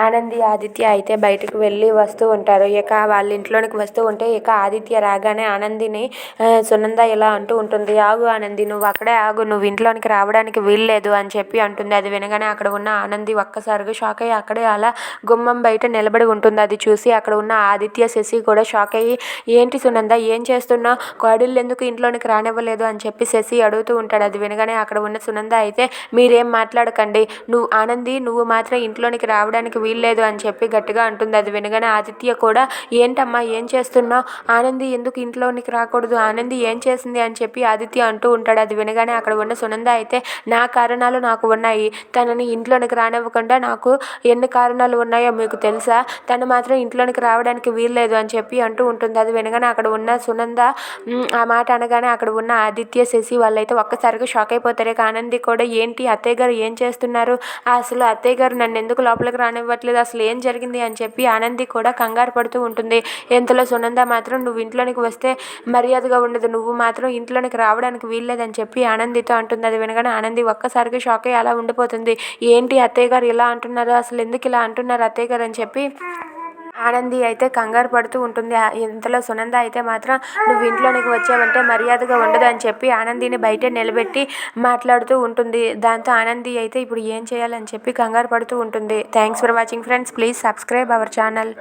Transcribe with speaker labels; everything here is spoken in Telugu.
Speaker 1: ఆనంది ఆదిత్య అయితే బయటకు వెళ్ళి వస్తూ ఉంటారు. ఇక వాళ్ళ ఇంట్లోనికి వస్తూ ఉంటే ఇక ఆదిత్య రాగానే ఆనందిని సునంద ఇలా అంటూ ఉంటుంది. ఆగు ఆనంది నువ్వు అక్కడే ఆగు. నువ్వు ఇంట్లోనికి రావడానికి వీల్లేదు అని చెప్పి అంటుంది. అది వినగానే అక్కడ ఉన్న ఆనంది ఒక్కసారిగా షాక్ అయ్యి అక్కడే అలా గుమ్మం బయట నిలబడి ఉంటుంది. అది చూసి అక్కడ ఉన్న ఆదిత్య శశి కూడా షాక్ అయ్యి ఏంటి సునంద ఏం చేస్తున్నావు? కోడళ్ళు ఎందుకు ఇంట్లోనికి రానివ్వలేదు? అని చెప్పి శశి అడుగుతూ ఉంటాడు. అది వినగానే అక్కడ ఉన్న సునంద అయితే మీరేం మాట్లాడకండి. నువ్వు ఆనంది నువ్వు మాత్రం ఇంట్లోనికి రావడానికి వీల్లేదు అని చెప్పి గట్టిగా అంటుంది. అది వినగానే ఆదిత్య కూడా ఏంటమ్మా ఏం చేస్తున్నావు? ఆనంది ఎందుకు ఇంట్లోనికి రాకూడదు? ఆనంది ఏం చేసింది? అని చెప్పి ఆదిత్య అంటూ ఉంటాడు. అది వినగానే అక్కడ ఉన్న సునంద అయితే నా కారణాలు నాకు ఉన్నాయి. తనని ఇంట్లోనికి రానివ్వకుండా నాకు ఎన్ని కారణాలు ఉన్నాయో మీకు తెలుసా? తను మాత్రం ఇంట్లోనికి రావడానికి వీల్లేదు అని చెప్పి అంటూ ఉంటుంది. అది వినగానే అక్కడ ఉన్న సునంద ఆ మాట అనగానే అక్కడ ఉన్న ఆదిత్య శశి వాళ్ళైతే ఒక్కసారిగా షాక్ అయిపోతారు. ఆనంది కూడా ఏంటి అత్తయ్య గారు ఏం చేస్తున్నారు? అసలు అత్తయ్య గారు నన్ను ఎందుకు లోపలికి ఇవ్వట్లేదు అసలు ఏం జరిగింది అని చెప్పి ఆనంది కూడా కంగారు పడుతూ ఉంటుంది. ఇంతలో సునంద మాత్రం నువ్వు ఇంట్లోనికి వస్తే మర్యాదగా ఉండదు నువ్వు మాత్రం ఇంట్లోనికి రావడానికి వీల్లేదని చెప్పి ఆనందితో అంటుంది. అది వినగానే ఆనంది ఒక్కసారిగా షాక్ అయ్యి అలా ఉండిపోతుంది. ఏంటి అత్తయ్య గారు ఇలా అంటున్నారు? అసలు ఎందుకు ఇలా అంటున్నారు అత్తయ్య గారు? అని చెప్పి ఆనంది అయితే కంగారు పడుతూ ఉంటుంది. ఇంతలో సునంద అయితే మాత్రం నువ్వు ఇంట్లోనికి వచ్చావంటే మర్యాదగా ఉండదు అని చెప్పి ఆనందిని బయటే నిలబెట్టి మాట్లాడుతూ ఉంటుంది. దాంతో ఆనంది అయితే ఇప్పుడు ఏం చేయాలని చెప్పి కంగారు పడుతూ ఉంటుంది. Thanks for watching friends. Please subscribe our channel.